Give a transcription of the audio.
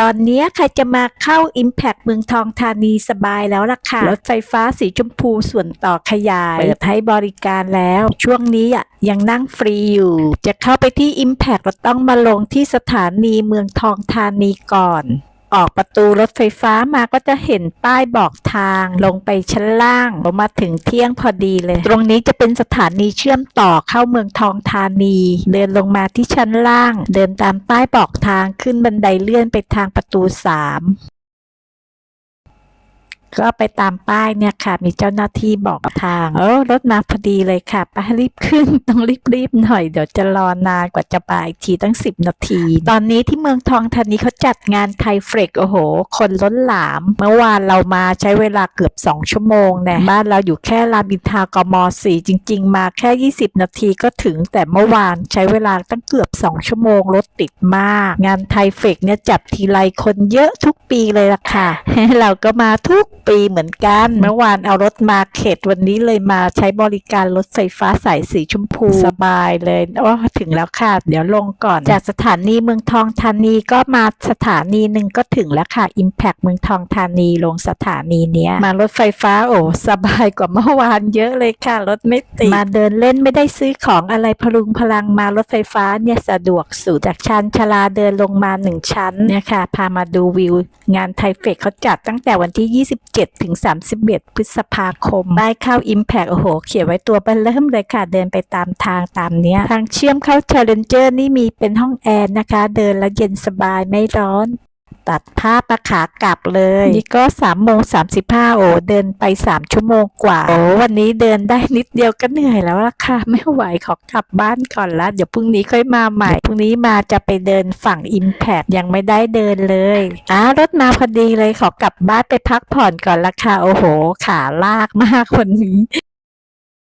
ตอนเนี้ยใครจะมาเข้า Impact เมืองทองธานีสบายแล้วล่ะค่ะ รถไฟฟ้าสีชมพูส่วนต่อขยาย เปิดให้บริการแล้ว ช่วงนี้อะยังนั่งฟรีอยู่ จะเข้าไปที่ Impact เราต้องมาลงที่สถานีเมืองทองธานีก่อน ออกประตูรถไฟฟ้ามาก็จะเห็นป้ายบอกทางลงไปชั้นล่างเรามาถึงเที่ยงพอดีเลย ตรงนี้จะเป็นสถานีเชื่อมต่อเข้าเมืองทองธานี เดินลงมาที่ชั้นล่าง เดินตามป้ายบอกทางขึ้นบันไดเลื่อนไปทางประตูสาม ก็ไปตามป้ายเนี่ยค่ะ มีเจ้าหน้าที่บอกทาง เออรถมาพอดีเลยค่ะป้ารีบขึ้นต้องรีบๆหน่อย เดี๋ยวจะรอนานกว่าจะบ่ายทีตั้ง 10 นาที ตอนนี้ที่เมืองทองธานีเขาจัดงานไทยเฟรกโอ้โห คนล้นหลาม เมื่อวานเรามาใช้เวลาเกือบ 2 ชั่วโมงเนี่ยบ้านเราอยู่แค่รามอินทากม4จริง ๆ มาแค่ 20 นาทีก็ถึงแต่เมื่อวานใช้เวลาตั้งเกือบ 2 ชั่วโมงรถติดมาก งานไทยเฟรกเนี่ยจัดทีไรคนเยอะทุกปีเลยล่ะค่ะ เราก็มาทุกปีเหมือนกัน เมื่อวานเอารถมาเขตวันนี้เลยมาใช้บริการรถไฟฟ้าสายสีชมพูสบายเลยโอ้ถึงแล้วค่ะ เดี๋ยวลงก่อน จากสถานีเมืองทองธานีก็มาสถานีหนึ่งก็ถึงแล้วค่ะ Impact เมืองทองธานีลงสถานีเนี้ย มารถไฟฟ้าโอ้สบายกว่าเมื่อวานเยอะเลยค่ะ รถไม่ติด มาเดินเล่นไม่ได้ซื้อของอะไรพลุงพลังมารถไฟฟ้าเนี่ยสะดวกสุดจากชันชาลาเดินลงมาหนึ่งชั้นเนี่ยค่ะ พามาดูวิว งานไทยเฟกเขาจัดตั้งแต่วันที่ 27ถึง31 พฤษภาคมได้เข้า Impact โอ้โห เขียนไว้ตัวเบิ้ลเริ่มเลยค่ะ เดินไปตามทางตามเนี้ย ทางเชื่อมเข้า Challenger นี่มีเป็นห้องแอร์นะคะ เดินแล้วเย็นสบายไม่ร้อน ตัดภาพประขากลับเลย นี่ก็3ามโมงสาโอ้เดินไป3ชั่วโมงกว่า โอ้วันนี้เดินได้นิดเดียวก็เหนื่อยแล้วล่ะค่ะ ไม่ไหวขอกลับบ้านก่อนละเดี๋ยวพรุ่งนี้ค่อยมาใหม่พรุ่งนี้มาจะไปเดินฝั่ง Impact ยังไม่ได้เดินเลยอ้ารถมาพอดีเลยขอกลับบ้านไปพักผ่อนก่อนละค่ะโอ้โห ขาลากมากวันนี้